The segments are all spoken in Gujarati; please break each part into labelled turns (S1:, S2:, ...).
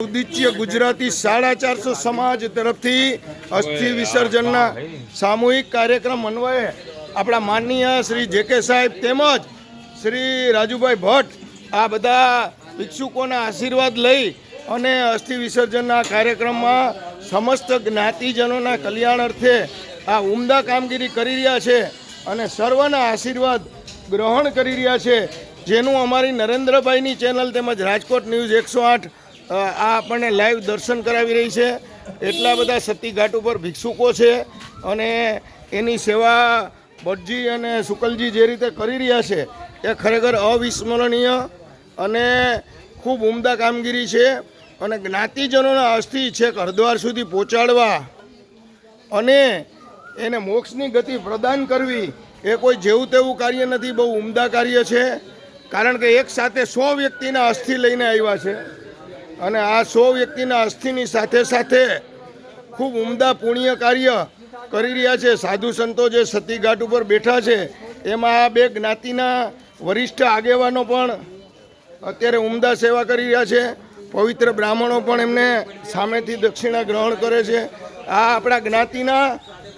S1: ઉદિત્ય ગુજરાતી સાડા ચારસો સમાજ તરફથી અસ્થિ વિસર્જનના સામૂહિક કાર્યક્રમ અન્વયે આપણા માનનીય શ્રી જે કે સાહેબ તેમજ શ્રી રાજુભાઈ ભટ્ટ આ બધા ભિક્ષુકોના આશીર્વાદ લઈ અને અસ્થિ વિસર્જનના કાર્યક્રમમાં સમસ્ત જ્ઞાતિજનોના કલ્યાણ અર્થે આ ઉમદા કામગીરી કરી રહ્યા છે અને સર્વના આશીર્વાદ ગ્રહણ કરી રહ્યા છે. જેનું અમારી નરેન્દ્રભાઈની ચેનલ તેમજ રાજકોટ ન્યૂઝ એકસો આઠ આ આપણને લાઈવ દર્શન કરાવી રહી છે. એટલા બધા સતી ઘાટ ઉપર ભિક્ષુકો છે અને એની સેવા ભટ્ટજી અને શુકલજી જે રીતે કરી રહ્યા છે, એ ખરેખર અવિસ્મરણીય અને ખૂબ ઉમદા કામગીરી છે અને જ્ઞાતિજનોના અસ્થિ છેક હરદ્વાર સુધી પહોંચાડવા અને એને મોક્ષની ગતિ પ્રદાન કરવી, એ કોઈ જેવું તેવું કાર્ય નથી, બહુ ઉમદા કાર્ય છે. કારણ કે એક સાથે સો વ્યક્તિના અસ્થિ લઈને આવ્યા છે. અને આ સો વ્યક્તિના અસ્થિની સાથે સાથે ખૂબ ઉમદા પુણ્ય કાર્ય કરી રહ્યા છે. સાધુ સંતો જે સતીઘાટ ઉપર બેઠા છે, એમાં આ બે જ્ઞાતિના વરિષ્ઠ આગેવાનો પણ અત્યારે ઉમદા સેવા કરી રહ્યા છે. પવિત્ર બ્રાહ્મણો પણ એમને સામેથી દક્ષિણા ગ્રહણ કરે છે. આ આપણા જ્ઞાતિના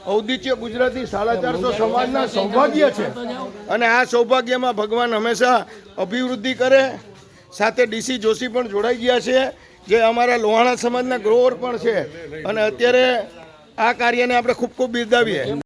S1: ઔદિત્ય ગુજરાતી સાડા ચારસો સમાજના સૌભાગ્ય છે. અને આ સૌભાગ્યમાં ભગવાન હંમેશા અભિવૃદ્ધિ કરે સાથે ડીસી જોશી પણ જોડાઈ ગયા છે, જે અમારા લોહાણા સમાજના ગ્રોવર પણ છે. અને અત્યારે આ કાર્યને આપણે ખૂબ ખૂબ બિરદાવીએ.